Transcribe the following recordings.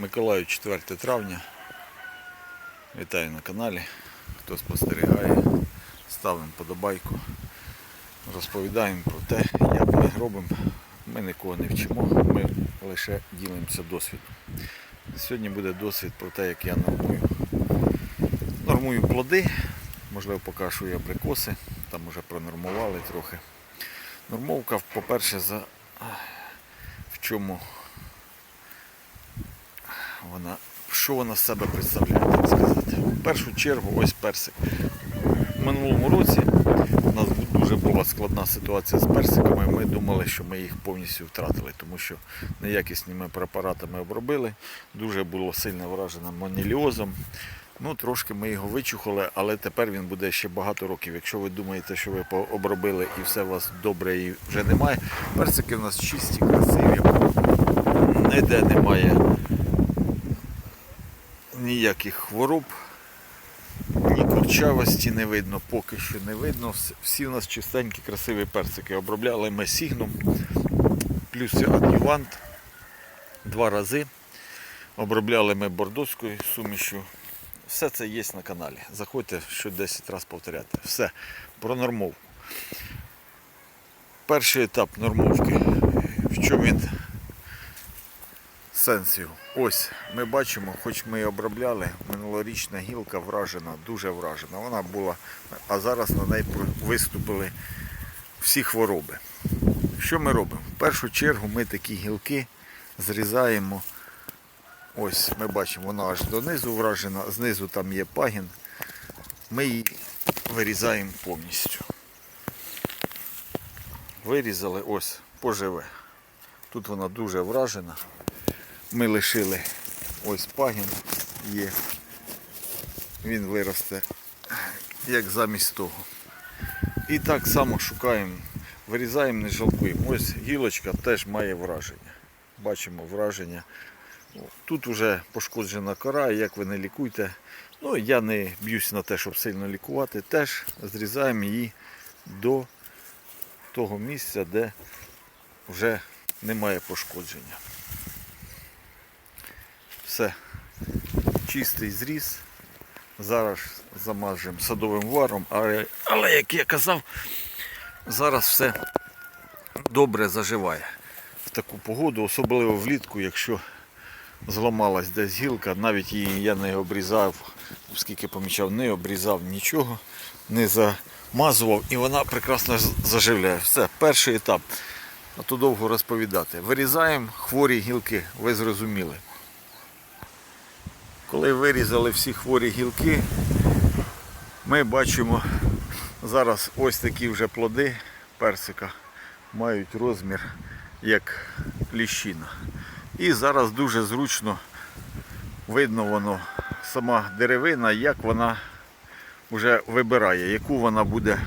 Миколаю 4 травня. Вітаю на каналі. Хто спостерігає, ставимо подобайку. Розповідаємо про те, як ми робимо. Ми нікого не вчимо, ми лише ділимося досвідом. Сьогодні буде досвід про те, як я нормую. Нормую плоди, можливо, покажу і абрикоси, там вже пронормували трохи. Нормовка, по-перше, за в чому вона, що вона з себе представляє, так сказати. В першу чергу ось персик. В минулому році у нас дуже була складна ситуація з персиками. Ми думали, що ми їх повністю втратили, тому що неякісними препаратами обробили. Дуже було сильно вражено моніліозом. Ну, трошки ми його вичухали, але тепер він буде ще багато років. Якщо ви думаєте, що ви обробили і все у вас добре і вже немає. Персики в нас чисті, красиві. Ніде немає ніяких хвороб, ні курчавості не видно, поки що не видно. Всі у нас чистенькі, красиві персики. Обробляли ми сігном, плюс адювант два рази. Обробляли ми бордоською сумішю. Все це є на каналі. Заходьте, що 10 разів повторяти. Все, про нормовку. Перший етап нормовки. В чому він сенс? Ось ми бачимо, хоч ми і обробляли, минулорічна гілка вражена, дуже вражена. Вона була, а зараз на неї виступили всі хвороби. Що ми робимо? В першу чергу ми такі гілки зрізаємо. Ось ми бачимо, вона аж донизу вражена, знизу там є пагін. Ми її вирізаємо повністю. Вирізали, ось, поживе. Тут вона дуже вражена. Ми лишили ось пагін є. Він виросте як замість того. І так само шукаємо, вирізаємо, не жалкуємо. Ось гілочка теж має враження. Бачимо враження. Тут вже пошкоджена кора, як ви не лікуйте. Ну, я не б'юсь на те, щоб сильно лікувати. Теж зрізаємо її до того місця, де вже немає пошкодження. Все. Чистий зріз. Зараз замажемо садовим варом, але, але як я казав, зараз все добре заживає в таку погоду, особливо влітку, якщо зламалась десь гілка, навіть її я не обрізав, оскільки помічав, не обрізав нічого, не замазував і вона прекрасно заживляє. Все, перший етап. А то довго розповідати. Вирізаємо хворі гілки, ви зрозуміли. Коли вирізали всі хворі гілки, ми бачимо зараз ось такі вже плоди персика мають розмір як ліщина. І зараз дуже зручно видно воно, сама деревина, як вона вже вибирає, яку вона буде,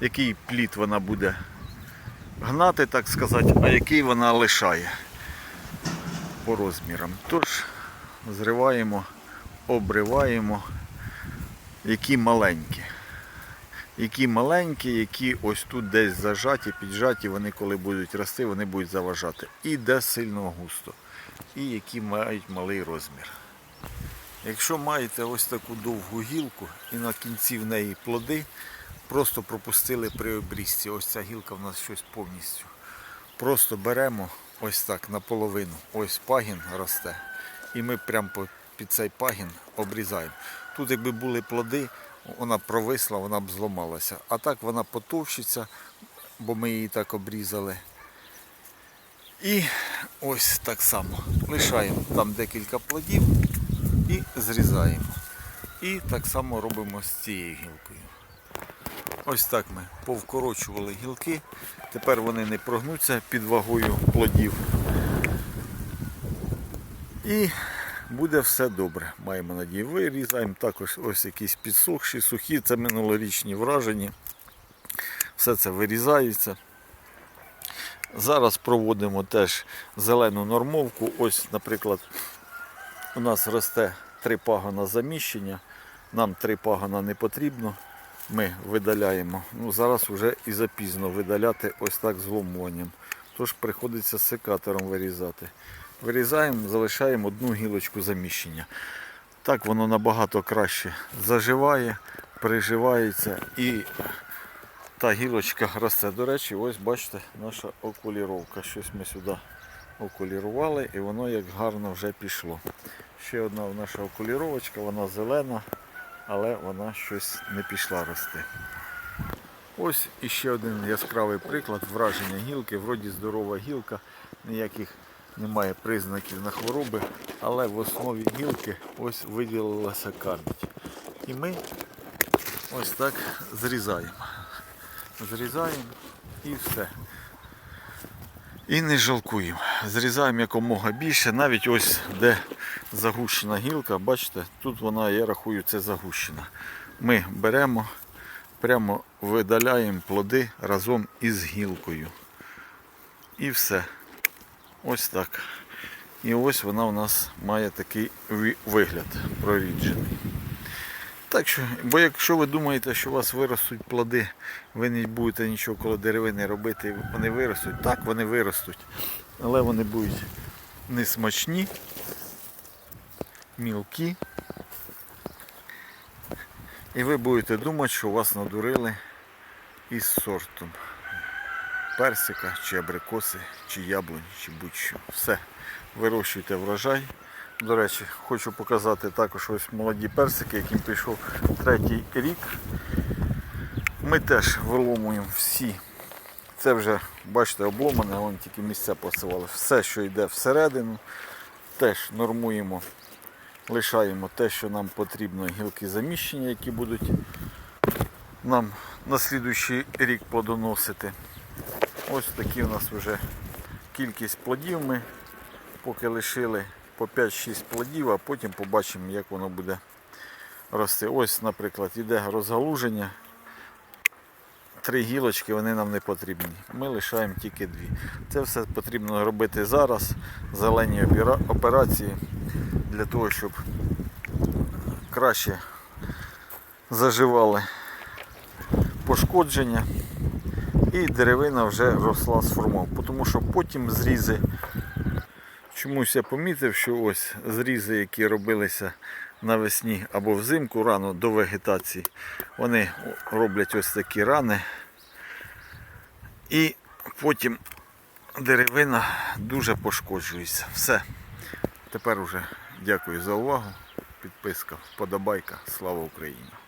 який плід вона буде гнати, так сказати, а який вона лишає по розмірам. Тож зриваємо, обриваємо, які маленькі. Які маленькі, які ось тут десь зажаті, піджаті, вони коли будуть рости, вони будуть заважати. І де сильно густо. І які мають малий розмір. Якщо маєте ось таку довгу гілку і на кінці в неї плоди, просто пропустили при обрізці. Ось ця гілка в нас щось повністю. Просто беремо ось так наполовину. Ось пагін росте. І ми прямо під цей пагін обрізаємо. Тут якби були плоди, вона провисла, вона б зламалася. А так вона потовщиться, бо ми її так обрізали. І ось так само лишаємо там декілька плодів і зрізаємо. І так само робимо з цією гілкою. Ось так ми повкорочували гілки. Тепер вони не прогнуться під вагою плодів. І буде все добре. Маємо надію. Вирізаємо також ось якісь підсохші, сухі, це минулорічні вражені. Все це вирізається. Зараз проводимо теж зелену нормовку. Ось, наприклад, у нас росте три пагона заміщення. Нам три пагона не потрібно. Ми видаляємо. Ну, зараз вже і запізно видаляти ось так зломуванням. Тож приходиться секатором вирізати. Вирізаємо, залишаємо одну гілочку заміщення. Так воно набагато краще заживає, приживається і та гілочка росте. До речі, ось бачите, наша окуліровка. Щось ми сюди окулірували і воно як гарно вже пішло. Ще одна наша окуліровочка, вона зелена, але вона щось не пішла рости. Ось іще один яскравий приклад враження гілки. Вроді здорова гілка, ніяких немає признаків на хвороби, але в основі гілки ось виділилася камінь. І ми ось так зрізаємо. Зрізаємо і все. І не жалкуємо. Зрізаємо якомога більше, навіть ось де загущена гілка, бачите, тут вона, я рахую, це загущена. Ми беремо, прямо видаляємо плоди разом із гілкою. І все. Ось так. І ось вона у нас має такий вигляд проріджений. Так що, бо якщо ви думаєте, що у вас виростуть плоди, ви не будете нічого коло деревини робити, вони виростуть. Так, вони виростуть. Але вони будуть несмачні, мілкі. І ви будете думати, що вас надурили із сортом персика, чи абрикоси, чи яблунь, чи будь-що. Все. Вирощуйте врожай. До речі, хочу показати також ось молоді персики, яким пішов третій рік. Ми теж виломуємо всі. Це вже, бачите, обломане, вон тільки місця посивали. Все, що йде всередину, теж нормуємо, лишаємо те, що нам потрібно, гілки заміщення, які будуть нам на слідуючий рік плодоносити. Ось такі у нас вже кількість плодів ми поки лишили по 5-6 плодів, а потім побачимо, як воно буде рости. Ось, наприклад, іде розгалуження. Три гілочки вони нам не потрібні. Ми лишаємо тільки дві. Це все потрібно робити зараз. Зелені операції для того, щоб краще заживали пошкодження і деревина вже росла сформована. Тому що потім зрізи, чомусь я помітив, що ось зрізи, які робилися навесні або взимку рано до вегетації, вони роблять ось такі рани. І потім деревина дуже пошкоджується. Все. Тепер уже дякую за увагу. Підписка, вподобайка. Слава Україні!